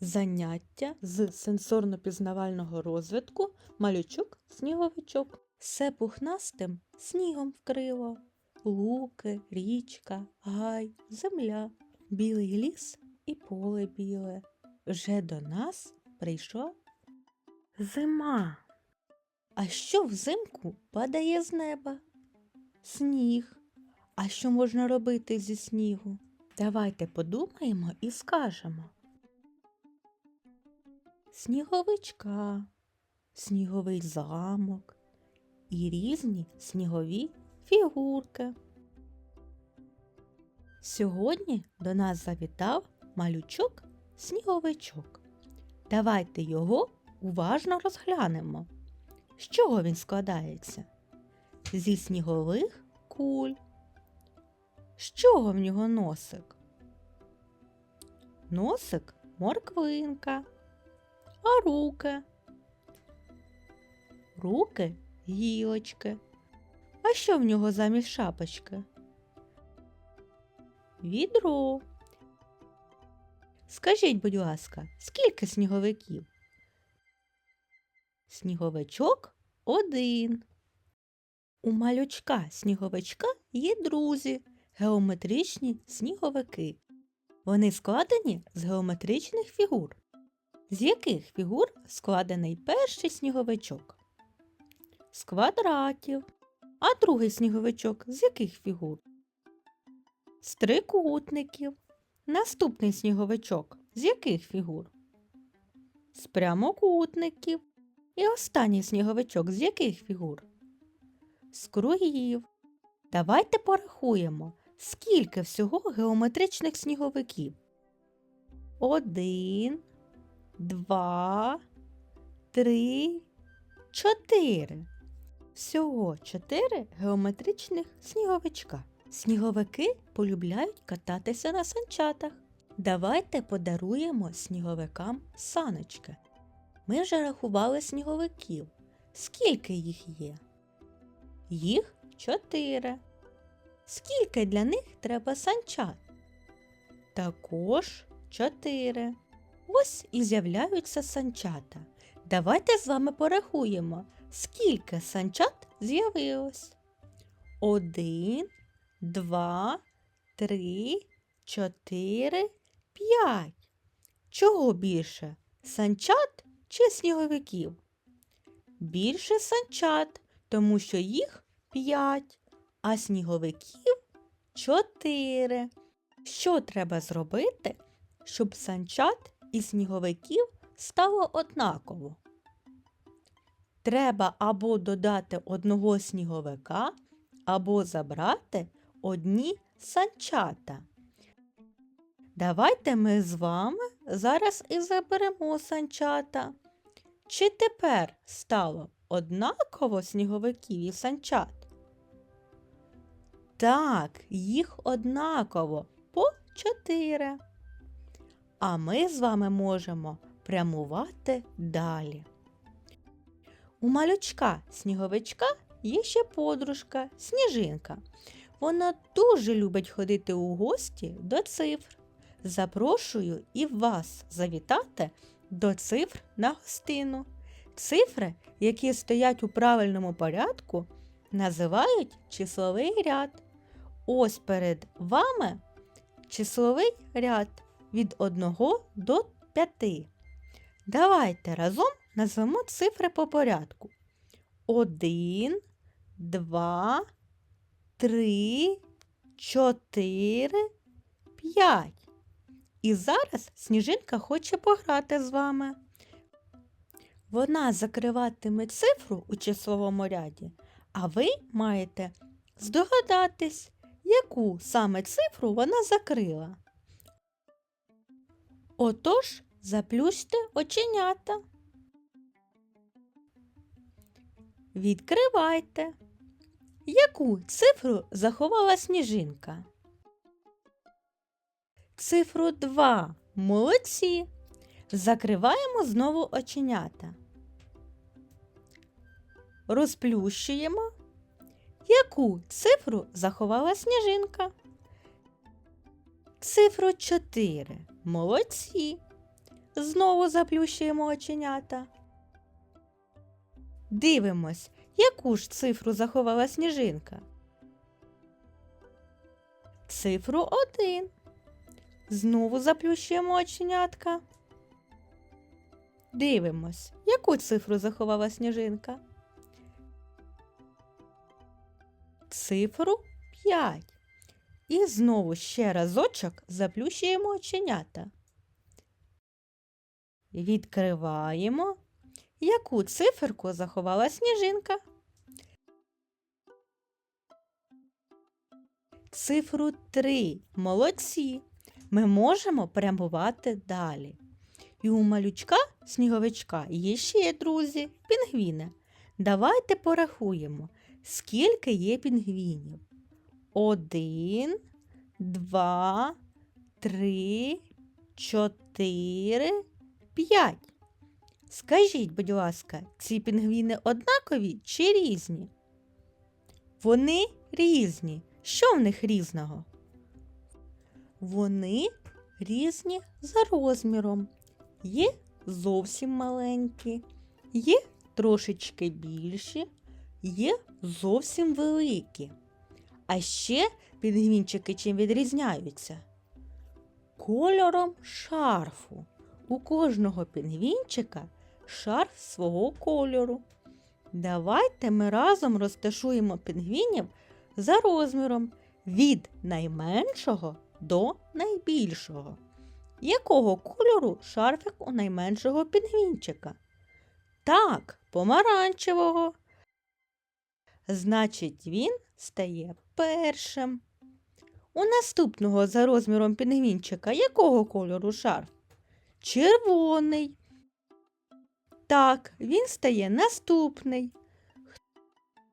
Заняття з сенсорно-пізнавального розвитку малючок сніговичок. Все пухнастим снігом вкрило. Луки, річка, гай, земля, білий ліс і поле біле. Вже до нас прийшов зима. А що взимку падає з неба? Сніг. А що можна робити зі снігу? Давайте подумаємо і скажемо. Сніговичка, сніговий замок і різні снігові фігурки. Сьогодні до нас завітав малючок сніговичок. Давайте його уважно розглянемо. З чого він складається? Зі снігових куль. З чого в нього носик? Носик морквинка. А руки? Руки гілочки. А що в нього замість шапочки? Відро. Скажіть, будь ласка, скільки сніговиків? Сніговичок один. У малючка сніговичка є друзі, геометричні сніговики. Вони складені з геометричних фігур. З яких фігур складений перший сніговичок? З квадратів. А другий сніговичок з яких фігур? З трикутників. Наступний сніговичок з яких фігур? З прямокутників. І останній сніговичок з яких фігур? З кругів. Давайте порахуємо, скільки всього геометричних сніговиків. Один, два, три, чотири. Всього чотири геометричних сніговичка. Сніговики полюбляють кататися на санчатах. Давайте подаруємо сніговикам саночки. Ми вже рахували сніговиків. Скільки їх є? Їх чотири. Скільки для них треба санчат? Також чотири. Ось і з'являються санчата. Давайте з вами порахуємо, скільки санчат з'явилось. Один, два, три, чотири, п'ять. Чого більше? Санчат чи сніговиків? Більше санчат, тому що їх п'ять, а сніговиків чотири. Що треба зробити, щоб санчат і сніговиків стало однаково? Треба або додати одного сніговика, або забрати одні санчата. Давайте ми з вами зараз і заберемо санчата. Чи тепер стало однаково сніговиків і санчат? Так, їх однаково по чотири. А ми з вами можемо прямувати далі. У малючка сніговичка є ще подружка сніжинка. Вона дуже любить ходити у гості до цифр. Запрошую і вас завітати до цифр на гостину. Цифри, які стоять у правильному порядку, називають числовий ряд. Ось перед вами числовий ряд від 1 до 5. Давайте разом назвемо цифри по порядку. 1, 2, 3, 4, 5. І зараз сніжинка хоче пограти з вами. Вона закриватиме цифру у числовому ряді, а ви маєте здогадатись, яку саме цифру вона закрила. Отож, заплющте оченята. Відкривайте. Яку цифру заховала сніжинка? Цифру 2. Молодці. Закриваємо знову оченята. Розплющуємо. Яку цифру заховала сніжинка? Цифру 4. Молодці. Знову заплющуємо оченята. Дивимось, яку ж цифру заховала сніжинка. Цифру один. Знову заплющуємо оченятка. Дивимось, яку цифру заховала сніжинка. Цифру 5. І знову ще разочок заплющуємо оченята. Відкриваємо. Яку циферку заховала сніжинка? Цифру 3. Молодці. Ми можемо прямувати далі. І у малючка сніговичка є ще друзі, пінгвіни. Давайте порахуємо, скільки є пінгвінів. Один, два, три, чотири, п'ять. Скажіть, будь ласка, ці пінгвіни однакові чи різні? Вони різні. Що в них різного? Вони різні за розміром. Є зовсім маленькі, є трошечки більші, є зовсім великі. А ще пінгвінчики чим відрізняються? Кольором шарфу. У кожного пінгвінчика шарф свого кольору. Давайте ми разом розташуємо пінгвінів за розміром від найменшого до найбільшого. Якого кольору шарфик у найменшого пінгвінчика? Так, помаранчевого. Значить, він стає першим. У наступного за розміром пінгвінчика якого кольору шарф? Червоний. Так, він стає наступний.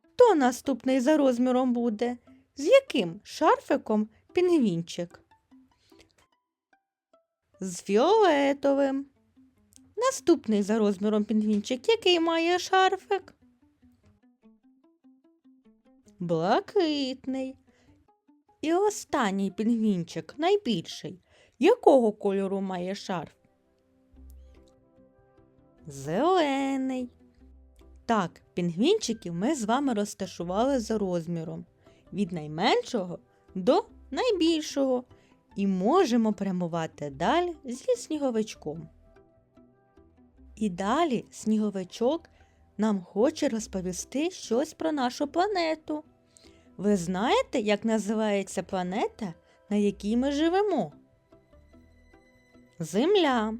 Хто наступний за розміром буде? З яким шарфиком пінгвінчик? З фіолетовим. Наступний за розміром пінгвінчик, який має шарфик? Блакитний. І останній пінгвінчик, найбільший. Якого кольору має шарф? Зелений. Так, пінгвінчиків ми з вами розташували за розміром від найменшого до найбільшого і можемо прямувати далі зі сніговичком. І далі сніговичок нам хоче розповісти щось про нашу планету. Ви знаєте, як називається планета, на якій ми живемо? Земля.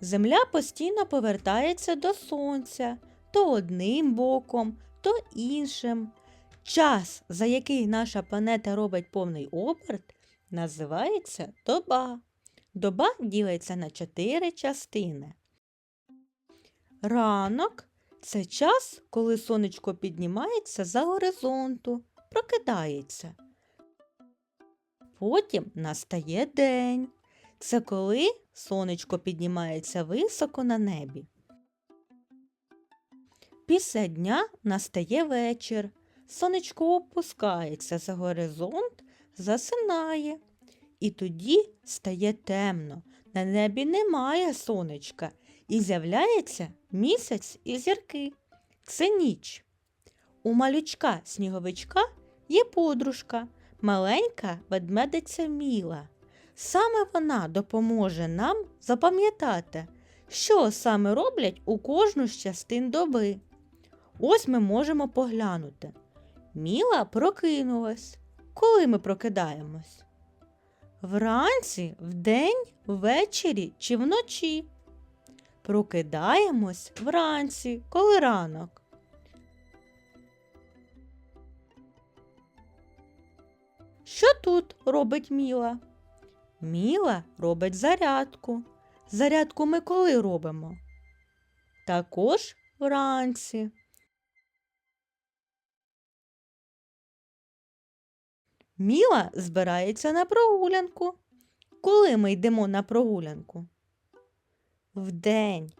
Земля постійно повертається до сонця то одним боком, то іншим. Час, за який наша планета робить повний оберт, називається доба. Доба ділиться на чотири частини. Ранок це час, коли сонечко піднімається за горизонту, прокидається. Потім настає день. Це коли сонечко піднімається високо на небі. Після дня настає вечір. Сонечко опускається за горизонт, засинає. І тоді стає темно. На небі немає сонечка і з'являється місяць і зірки. Це ніч. У малючка сніговичка є подружка, маленька ведмедиця Міла. Саме вона допоможе нам запам'ятати, що саме роблять у кожну з частин доби. Ось ми можемо поглянути. Міла прокинулась. Коли ми прокидаємось? Вранці, вдень, ввечері чи вночі. Прокидаємось вранці, коли ранок. Що тут робить Міла? Міла робить зарядку. Зарядку ми коли робимо? Також вранці. Міла збирається на прогулянку. Коли ми йдемо на прогулянку? Вдень.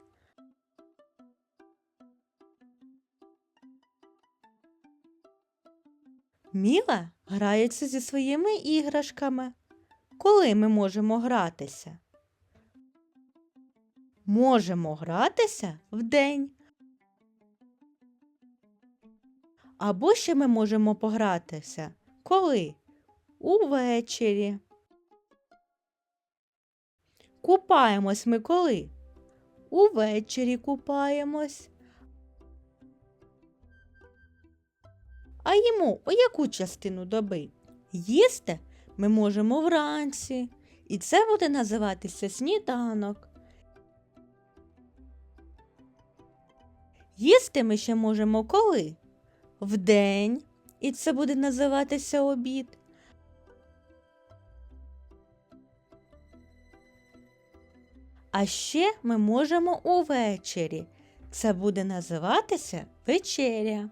Міла грається зі своїми іграшками. Коли ми можемо гратися? можемо гратися вдень. Або ще ми можемо погратися коли? Увечері. Купаємось ми коли? Увечері купаємось. А їмо у яку частину доби? Їсти ми можемо вранці, і це буде називатися сніданок. Їсти ми ще можемо коли? Вдень, і це буде називатися обід. А ще ми можемо увечері. Це буде називатися вечеря.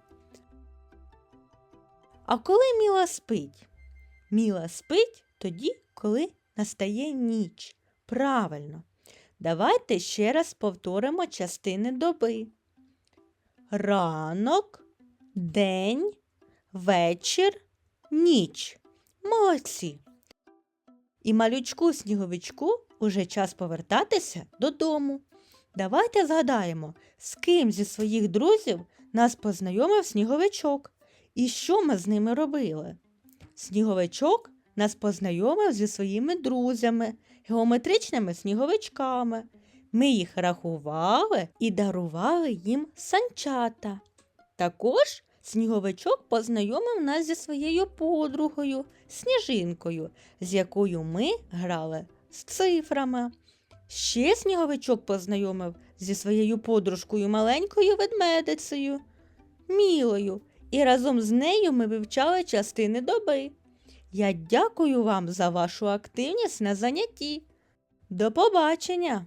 А коли Міла спить? Міла спить тоді, коли настає ніч. Правильно. Давайте ще раз повторимо частини доби. Ранок, день, вечір, ніч. Молодці. І малючку сніговичку уже час повертатися додому. Давайте згадаємо, з ким зі своїх друзів нас познайомив сніговичок і що ми з ними робили. Сніговичок нас познайомив зі своїми друзями, геометричними сніговичками. Ми їх рахували і дарували їм санчата. Також сніговичок познайомив нас зі своєю подругою, сніжинкою, з якою ми грали з цифрами. Ще сніговичок познайомив зі своєю подружкою маленькою ведмедицею, Мілою, і разом з нею ми вивчали частини доби. Я дякую вам за вашу активність на занятті. До побачення!